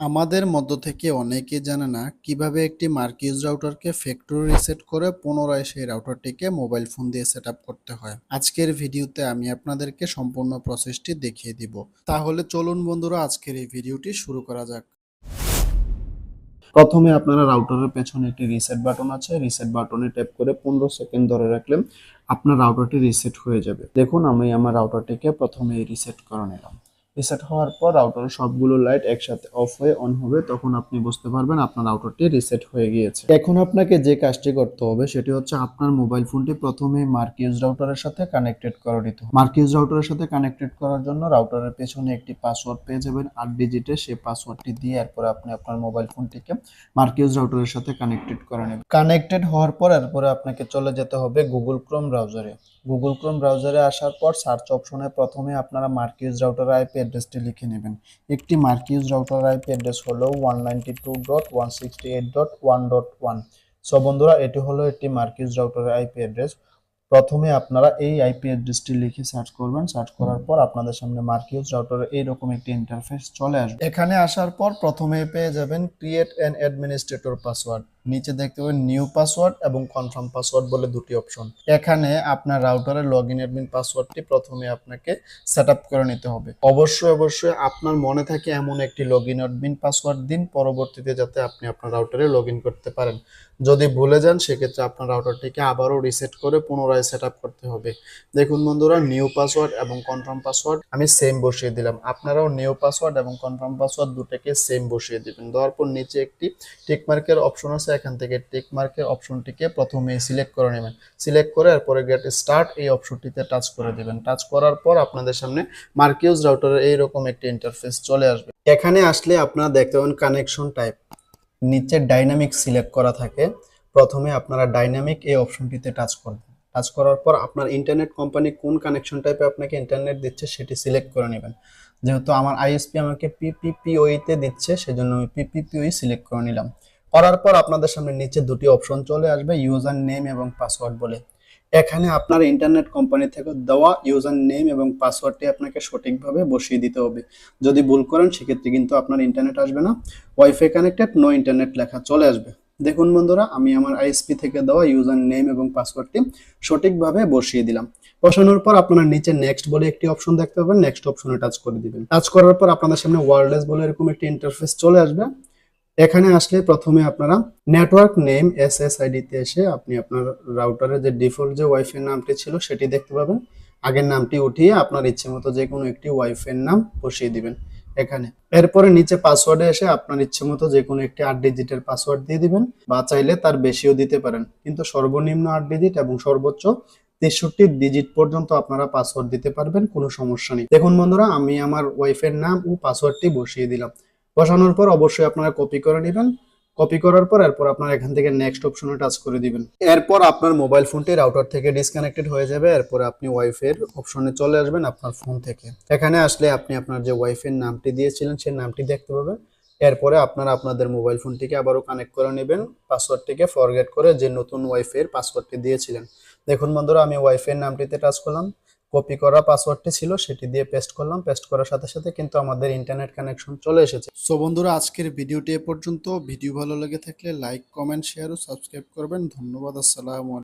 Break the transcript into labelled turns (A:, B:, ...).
A: আমাদের মধ্য থেকে অনেকে জানে না কীভাবে একটি মার্কিউজ রাউটারকে ফ্যাক্টরি রিসেট করে পুনরায় সেই রাউটারটিকে মোবাইল ফোন দিয়ে সেট করতে হয়। আজকের ভিডিওতে আমি আপনাদেরকে সম্পূর্ণ প্রসেসটি দেখিয়ে দিব। তাহলে চলুন বন্ধুরা, আজকের এই ভিডিওটি শুরু করা যাক। প্রথমে আপনারা রাউটারের পেছনে একটি রিসেট বাটন আছে। রিসেট বাটনে ট্যাপ করে পনেরো সেকেন্ড ধরে রাখলে আপনার রাউটারটি রিসেট হয়ে যাবে। দেখুন, আমি আমার রাউটারটিকে প্রথমে রিসেট করে নিলাম। রিসেট হওয়ার পর রাউটারের সবগুলো লাইট একসাথে অফ হয়ে অন হবে, তখন আপনি বুঝতে পারবেন আপনার রাউটারটি রিসেট হয়ে গিয়েছে। এখন আপনাকে যে কাজটি করতে হবে, সেটি হচ্ছে আপনার মোবাইল ফোনটি প্রথমে মার্কিউজ রাউটারের সাথে কানেক্টেড করে নিতে হবে। মার্কিউজ রাউটারের সাথে কানেক্টেড করার জন্য রাউটারের পেছনে একটি পাসওয়ার্ড পেয়ে যাবেন, আট ডিজিটের সেই পাসওয়ার্ডটি দিয়ে এরপর আপনি আপনার মোবাইল ফোনটিকে মার্কিউজ রাউটারের সাথে কানেক্টেড করে নেবেন। কানেক্টেড হওয়ার পর এরপরে আপনাকে চলে যেতে হবে গুগল ক্রোম ব্রাউজারে গুগল ক্রোম ব্রাউজারে আসার পর সার্চ অপশনে প্রথমে আপনারা মার্কিউজ রাউটার আইপি অ্যাড্রেসটি লিখে নেবেন। একটি মার্কিউজ রাউটার আইপি অ্যাড্রেস হলো one ninety two dot one sixty eight dot one dot one so বন্ধুরা, এটি হলো একটি মার্কিউজ রাউটারের আইপি অ্যাড্রেস প্রথমে আপনারা এই আইপি অ্যাড্রেসটি লিখে সার্চ করবেন। সার্চ করার পর আপনাদের সামনে মার্কিউজ রাউটারের এইরকম একটি ইন্টারফেস চলে আসবে। এখানে আসার পর প্রথমে পেয়ে যাবেন ক্রিয়েট অ্যান অ্যাডমিনিস্ট্রেটর পাসওয়ার্ড নিচে দেখতে পাবেন নিউ পাসওয়ার্ড এবং কনফার্ম পাসওয়ার্ড বলে দুটি অপশন। এখানে আপনার রাউটারের লগ ইন অ্যাডমিন পাসওয়ার্ডটি প্রথমে আপনাকে সেট করে নিতে হবে। অবশ্যই অবশ্যই আপনার মনে থাকে এমন একটি লগ ইন অ্যাডমিন পাসওয়ার্ড দিন, পরবর্তীতে যাতে আপনি আপনার রাউটারে লগ করতে পারেন। যদি ভুলে যান, সেক্ষেত্রে আপনার রাউটারটিকে আবারও রিসেট করে পুনরায় সেট করতে হবে। দেখুন বন্ধুরা, নিউ পাসওয়ার্ড এবং কনফার্ম পাসওয়ার্ড আমি সেম বসিয়ে দিলাম। আপনারাও নিউ পাসওয়ার্ড এবং কনফার্ম পাসওয়ার্ড দুটোকে সেম বসিয়ে দিবেন। দেওয়ার পর নিচে একটি টিক মার্কের অপশন আছে এখান থেকে টিক মার্কের অপশনটিকে প্রথমে সিলেক্ট করে নেবেন। সিলেক্ট করে এরপরে গেট স্টার্ট এই অপশনটিতে টাচ করে দিবেন। টাচ করার পর আপনাদের সামনে মার্কিউজ রাউটারের এইরকম একটি ইন্টারফেস চলে আসবে। এখানে আসলে আপনারা দেখতে পাবেন কানেকশন টাইপ নিচে ডাইনামিক সিলেক্ট করা থাকে। প্রথমে আপনারা ডাইনামিক এই অপশনটিতে টাচ করবেন। টাচ করার পর আপনার ইন্টারনেট কোম্পানি কোন কানেকশন টাইপে আপনাকে ইন্টারনেট দিচ্ছে সেটি সিলেক্ট করে নেবেন। যেহেতু আমার আইএসপি আমাকে পিপিপিওইতে দিচ্ছে, সেজন্য আমি পিপিপিওই সিলেক্ট করে নিলাম। করার পর আপনাদের সামনে নিচে দুটি অপশন চলে আসবে ইউজার নেম এবং পাসওয়ার্ড বলে। এখানে আপনার ইন্টারনেট কোম্পানি থেকে দেওয়া ইউজার নেম এবং পাসওয়ার্ডটি আপনাকে সঠিকভাবে বসিয়ে দিতে হবে। যদি ভুল করেন, সেক্ষেত্রে কিন্তু আপনার ইন্টারনেট আসবে না। ওয়াইফাই কানেক্টেড নো ইন্টারনেট লেখা চলে আসবে। দেখুন বন্ধুরা, আমি আমার আইএসপি থেকে দেওয়া ইউজার নেম এবং পাসওয়ার্ডটি সঠিকভাবে বসিয়ে দিলাম। বসানোর পর আপনারা নিচে নেক্সট বলে একটি অপশন দেখতে পাবেন। নেক্সট অপশনে টাচ করে দিবেন। টাচ করার পর আপনাদের সামনে ওয়ারলেস বলে এরকম একটি ইন্টারফেস চলে আসবে। এখানে আসলে প্রথমে আপনারা নেটওয়ার্ক নেম এস এস আইডিতে এসে আপনি আপনার রাউটারের যে ডিফল্ট যে ওয়াইফাই নামটি ছিল সেটি দেখতে পাবেন। আগের নামটি উঠিয়ে আপনার ইচ্ছে মতো যে কোনো একটি ওয়াইফাই নাম বসিয়ে দিবেন এখানে। এরপরে নিচে পাসওয়ার্ডে এসে আপনার ইচ্ছে মতো যে কোনো একটি আট ডিজিটের পাসওয়ার্ড দিয়ে দিবেন বা চাইলে তার বেশিও দিতে পারেন। কিন্তু সর্বনিম্ন আট ডিজিট এবং সর্বোচ্চ তেষট্টি ডিজিট পর্যন্ত আপনারা পাসওয়ার্ড দিতে পারবেন, কোনো সমস্যা নেই। দেখুন বন্ধুরা, আমি আমার ওয়াইফের নাম ও পাসওয়ার্ডটি বসিয়ে দিলাম। বসানোর পর অবশ্যই আপনারা কপি করে নেবেন। কপি করার পর এরপর আপনারা এখান থেকে নেক্সট অপশনে টাচ করে দিবেন। এরপর আপনার মোবাইল ফোনটি রাউটার থেকে ডিসকানেক্টেড হয়ে যাবে। এরপর আপনি ওয়াইফের অপশনে চলে আসবেন আপনার ফোন থেকে। এখানে আসলে আপনি আপনার যে ওয়াইফের নামটি দিয়েছিলেন, সেই নামটি দেখতে পাবেন। এরপরে আপনারা আপনাদের মোবাইল ফোনটিকে আবারও কানেক্ট করে নেবেন। পাসওয়ার্ডটিকে ফরগেট করে যে নতুন ওয়াইফের পাসওয়ার্ডটি দিয়েছিলেন। দেখুন বন্ধুরা, আমি ওয়াইফের নামটিতে টাচ করলাম। কপি করা পাসওয়ার্ডটি ছিল, সেটি দিয়ে পেস্ট করলাম। পেস্ট করার সাথে সাথে কিন্তু আমাদের ইন্টারনেট কানেকশন চলে এসেছে। সো বন্ধুরা, আজকের ভিডিওটি এ পর্যন্ত। ভিডিও ভালো লেগে থাকলে লাইক কমেন্ট শেয়ার ও সাবস্ক্রাইব করবেন। ধন্যবাদ, আসসালামু